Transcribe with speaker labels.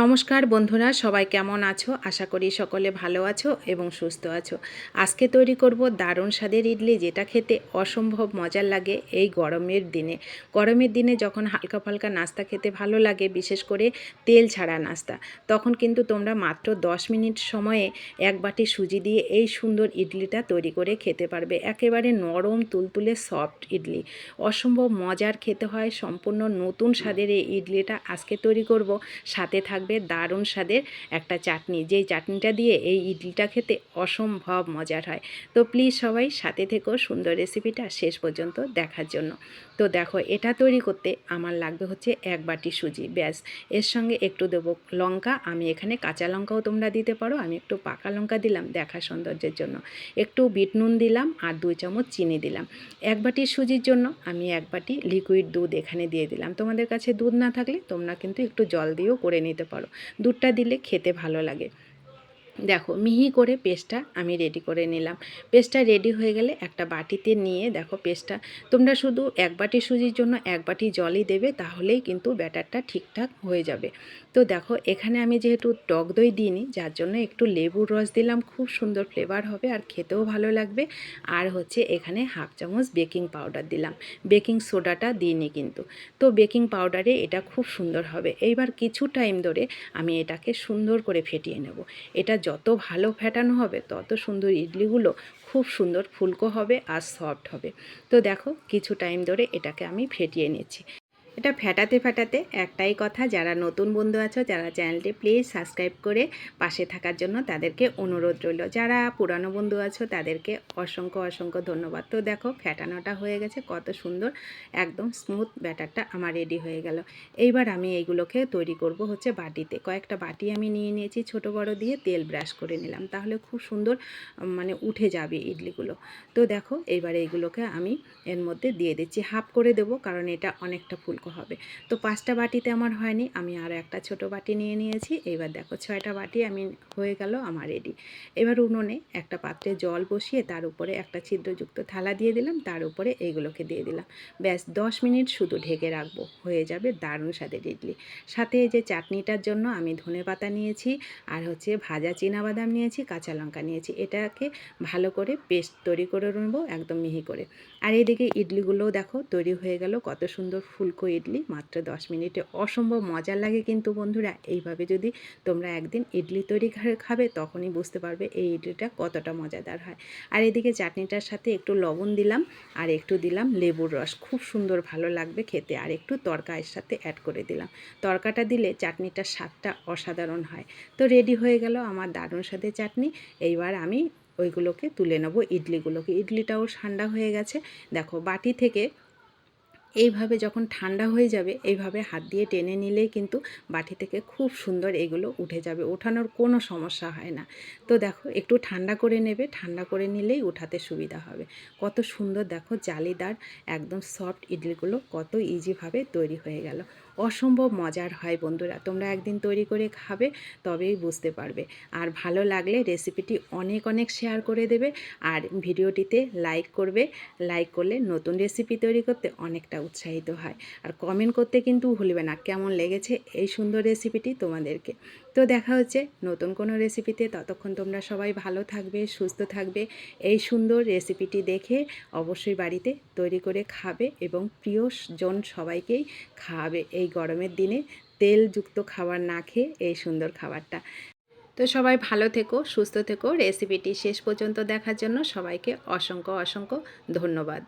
Speaker 1: নমস্কার বন্ধুরা, সবাই কেমন আছো? আশা করি সকলে ভালো আছো এবং সুস্থ আছো। আজকে তৈরি করব দারুণ স্বাদের ইডলি, যেটা খেতে অসম্ভব মজার লাগে এই গরমের দিনে। গরমের দিনে যখন হালকা ফালকা নাস্তা খেতে ভালো লাগে, বিশেষ করে তেল ছাড়া নাস্তা, তখন কিন্তু তোমরা মাত্র 10 মিনিট সময়ে এক বাটি সুজি দিয়ে এই সুন্দর ইডলিটা তৈরি করে খেতে পারবে। একেবারে নরম, তুলতুলে, সফট ইডলি। অসম্ভব মজার খেতে হয়, সম্পূর্ণ নতুন স্বাদের এই ইডলিটা আজকে তৈরি করব। সাথে থাকবে দারুণ স্বাদের একটা চাটনি। যেই চাটনিটা দিয়ে এই ইডলিটা খেতে অসম্ভব মজার হয়। তো প্লিজ সবাই সাথে থেকেও সুন্দর রেসিপিটা শেষ পর্যন্ত দেখার জন্য। তো দেখো, এটা তৈরি করতে আমার লাগবে হচ্ছে এক বাটি সুজি। ব্যাস, এর সঙ্গে একটু দেবো লঙ্কা। আমি এখানে কাঁচা লঙ্কাও তোমরা দিতে পারো। আমি একটু পাকা লঙ্কা দিলাম দেখা সৌন্দর্যের জন্য। একটু বিট নুন দিলাম আর দুই চামচ চিনি দিলাম। এক বাটি সুজির জন্য আমি এক বাটি লিকুইড দুধ এখানে দিয়ে দিলাম। তোমাদের কাছে দুধ না থাকলে তোমরা কিন্তু একটু জল দিয়েও করে নিতে পারো। দুধটা দিলে খেতে ভালো লাগে। দেখো মিহি করে পেস্টটা আমি রেডি করে নিলাম। পেস্টটা রেডি হয়ে গেলে একটা বাটিতে নিয়ে দেখো পেস্টটা, তোমরা শুধু এক বাটি সুজির জন্য এক বাটি জলই দেবে তাহলেই কিন্তু ব্যাটারটা ঠিকঠাক হয়ে যাবে। তো দেখো এখানে আমি যেহেতু টক দই দিইনি, যার জন্য একটু লেবুর রস দিলাম, খুব সুন্দর ফ্লেভার হবে আর খেতেও ভালো লাগবে। আর হচ্ছে এখানে হাফ চামচ বেকিং পাউডার দিলাম। বেকিং সোডাটা দিইনি কিন্তু। তো বেকিং পাউডারে এটা খুব সুন্দর হবে। এইবার কিছু টাইম ধরে আমি এটাকে সুন্দর করে ফেটিয়ে নেব। এটা যত ভালো ফেটানো হবে, তত সুন্দর ইডলিগুলো খুব সুন্দর ফুলকো হবে আর সফট হবে। তো দেখো, কিছু টাইম ধরে এটাকে আমি ফেটিয়ে নিচ্ছি। এটা ফেটাতে ফেটাতে একটাই কথা, যারা নতুন বন্ধু আছো, যারা চ্যানেলটি প্লিজ সাবস্ক্রাইব করে পাশে থাকার জন্য তাদেরকে অনুরোধ রইল। যারা পুরানো বন্ধু আছো, তাদেরকে অসংখ্য অসংখ্য ধন্যবাদ। তো দেখো, ফেটানোটা হয়ে গেছে, কত সুন্দর, একদম স্মুথ ব্যাটারটা আমার রেডি হয়ে গেল। এইবার আমি এইগুলোকে তৈরি করব হচ্ছে বাটিতে। কয়েকটা বাটি আমি নিয়ে নিয়েছি ছোট বড় দিয়ে, তেল ব্রাশ করে নিলাম। তাহলে খুব সুন্দর মানে উঠে যাবে ইডলিগুলো। তো দেখো, এইবার এইগুলোকে আমি এর মধ্যে দিয়ে দিচ্ছি। হাফ করে দেবো, কারণ এটা অনেকটা ফুল অঙ্ক হবে। তো পাঁচটা বাটিতে আমার হয়নি, আমি আরও একটা ছোট বাটি নিয়ে নিয়েছি। এবার দেখো ছয়টা বাটি আমি হয়ে গেল আমার রেডি এবার উনুনে একটা পাত্রে জল বসিয়ে তার উপরে একটা ছিদ্রযুক্ত থালা দিয়ে দিলাম, তার উপরে এইগুলোকে দিয়ে দিলাম। ব্যাস, দশ মিনিট শুধু ঢেকে রাখব, হয়ে যাবে দারুণ স্বাদের ইডলি। সাথে যে চাটনিটার জন্য আমি ধনে পাতা নিয়েছি, আর হচ্ছে ভাজা বাদাম নিয়েছি, কাঁচা লঙ্কা নিয়েছি। এটাকে ভালো করে পেস্ট তৈরি করে নেব, একদম মিহি করে। আর এদিকে ইডলিগুলোও দেখো তৈরি হয়ে গেল, কত সুন্দর ফুলকো ইডলি মাত্র দশ মিনিটে। অসম্ভব মজার লাগে কিন্তু বন্ধুরা। এইভাবে যদি তোমরা একদিন ইডলি তৈরি খাবে তখনই বুঝতে পারবে এই ইডলিটা কতটা মজাদার হয়। আর এদিকে চাটনিটার সাথে একটু লবণ দিলাম আর একটু দিলাম লেবুর রস। খুব সুন্দর ভালো লাগবে খেতে। আর একটু তরকা এর সাথে অ্যাড করে দিলাম। তরকাটা দিলে চাটনিটার স্বাদটা অসাধারণ হয়। তো রেডি হয়ে গেল আমার দারুণ স্বাদের চাটনি। এইবার আমি ওইগুলোকে তুলে নেব ইডলিগুলোকে। ইডলিটাও ঠান্ডা হয়ে গেছে। দেখো বাটি থেকে এইভাবে যখন ঠান্ডা হয়ে যাবে, এইভাবে হাত দিয়ে টেনে নিলেই কিন্তু বাটি থেকে খুব সুন্দর এগুলো উঠে যাবে। ওঠানোর কোনো সমস্যা হয় না। তো দেখো, একটু ঠান্ডা করে নেবে, ঠান্ডা করে নিলেই উঠাতে সুবিধা হবে। কত সুন্দর দেখো, জালিদার একদম সফট ইডলিগুলো কত ইজিভাবে তৈরি হয়ে গেল। অসম্ভব মজার হয় বন্ধুরা, তোমরা একদিন তৈরি করে খাবে, তবেই বুঝতে পারবে। আর ভালো লাগলে রেসিপিটি অনেক অনেক শেয়ার করে দেবে, আর ভিডিওটিতে লাইক করবে। লাইক করলে নতুন রেসিপি তৈরি করতে অনেকটা উৎসাহিত হয়। আর কমেন্ট করতে কিন্তু ভুলবে না। কেমন লেগেছে এই সুন্দর রেসিপিটি তোমাদেরকে? তো দেখা হচ্ছে নতুন কোনো রেসিপিতে ততক্ষণ তোমরা সবাই ভালো থাকবে, সুস্থ থাকবে। এই সুন্দর রেসিপিটি দেখে অবশ্যই বাড়িতে তৈরি করে খাবে এবং প্রিয়জন সবাইকেই খাওয়াবে এই গরমের দিনে। তেলযুক্ত খাবার না খেয়ে এই সুন্দর খাবারটা। তো সবাই ভালো থেকো, সুস্থ থেকো। রেসিপিটি শেষ পর্যন্ত দেখার জন্য সবাইকে অসংখ্য অসংখ্য ধন্যবাদ।